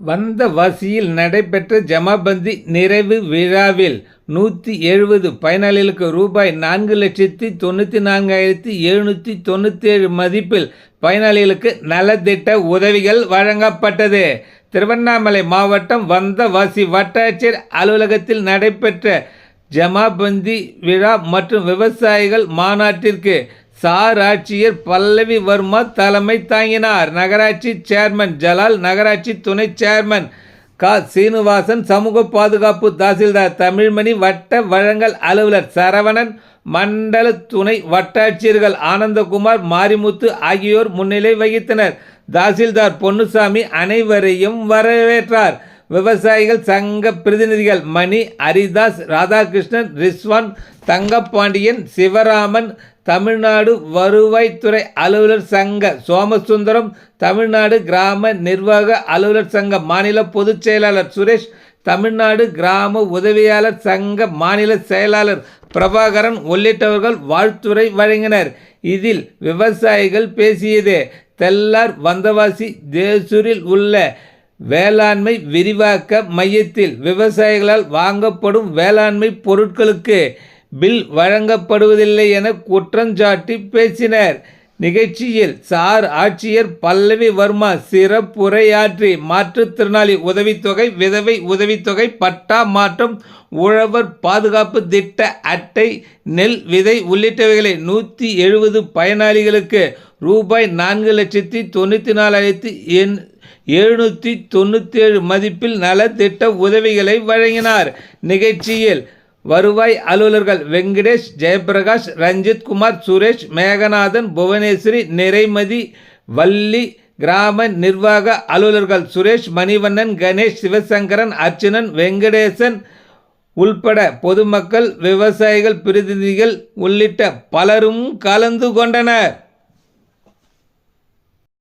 வந்தவாசியில் நடைபெற்ற ஜமாபந்தி நிறைவு விழாவில் நூற்றி எழுபது பயனாளிகளுக்கு ரூபாய் நான்கு லட்சத்தி தொண்ணூற்றி நான்காயிரத்தி எழுநூற்றி தொண்ணூற்றேழு மதிப்பில் பயனாளிகளுக்கு நலத்திட்ட உதவிகள் வழங்கப்பட்டது. திருவண்ணாமலை மாவட்டம் வந்தவாசி வட்டாட்சியர் அலுவலகத்தில் நடைபெற்ற ஜமாபந்தி விழா மற்றும் விவசாயிகள் மாநாட்டிற்கு சாராட்சியர் பல்லவி வர்மா தலைமை தாங்கினார். நகராட்சி சேர்மன் ஜலால் நகராட்சி துணை சேர்மன் க. சீனிவாசன் சமூக பாதுகாப்பு தாசில்தார் தமிழ்மணி வட்ட வழங்கல் அலுவலர் சரவணன் மண்டல துணை வட்டாட்சியர்கள் ஆனந்தகுமார் மாரிமுத்து ஆகியோர் முன்னிலை வகித்தனர். தாசில்தார் பொன்னுசாமி அனைவரையும் வரவேற்றார். விவசாயிகள் சங்க பிரதிநிதிகள் மணி ஹரிதாஸ் ராதாகிருஷ்ணன் ரிஸ்வான் தங்கப்பாண்டியன் சிவராமன் தமிழ்நாடு வருவாய்த்துறை அலுவலர் சங்க சோமசுந்தரம் தமிழ்நாடு கிராம நிர்வாக அலுவலர் சங்க மாநில பொதுச் செயலாளர் சுரேஷ் தமிழ்நாடு கிராம உதவியாளர் சங்க மாநில செயலாளர் பிரபாகரன் உள்ளிட்டவர்கள் வாழ்த்துரை வழங்கினர். இதில் விவசாயிகள் பேசியது தெல்லார் வந்தவாசி தேசூரில் உள்ள வேளாண்மை விரிவாக்க மையத்தில் விவசாயிகளால் வாங்கப்படும் வேளாண்மை பொருட்களுக்கு பில் வழங்கப்படுவதில்லை என குற்றஞ்சாட்டி பேசினர். நிகழ்ச்சியில் சார் ஆட்சியர் பல்லவி வர்மா சிறப்புரையாற்றி மாற்றுத்திறனாளி உதவித்தொகை விதவை உதவித்தொகை பட்டா மாற்றம் உழவர் பாதுகாப்பு திட்ட அட்டை நெல் விதை உள்ளிட்டவைகளை நூற்றி எழுபது பயனாளிகளுக்கு ரூபாய் நான்கு லட்சத்தி தொண்ணூற்றி நாலாயிரத்தி எண் எழுநூற்றி தொண்ணூற்றேழு மதிப்பில் நலத்திட்ட உதவிகளை வழங்கினார். நிகழ்ச்சியில் வருவாய் அலுவலர்கள் வெங்கடேஷ் ஜெயபிரகாஷ் ரஞ்சித் குமார் சுரேஷ் மேகநாதன் புவனேஸ்வரி நிறைமதி வள்ளி கிராம நிர்வாக அலுவலர்கள் சுரேஷ் மணிவண்ணன் கணேஷ் சிவசங்கரன் அர்ச்சனன் வெங்கடேசன் உள்பட பொதுமக்கள் விவசாயிகள் பிரதிநிதிகள் உள்ளிட்ட பலரும் கலந்து கொண்டனர்.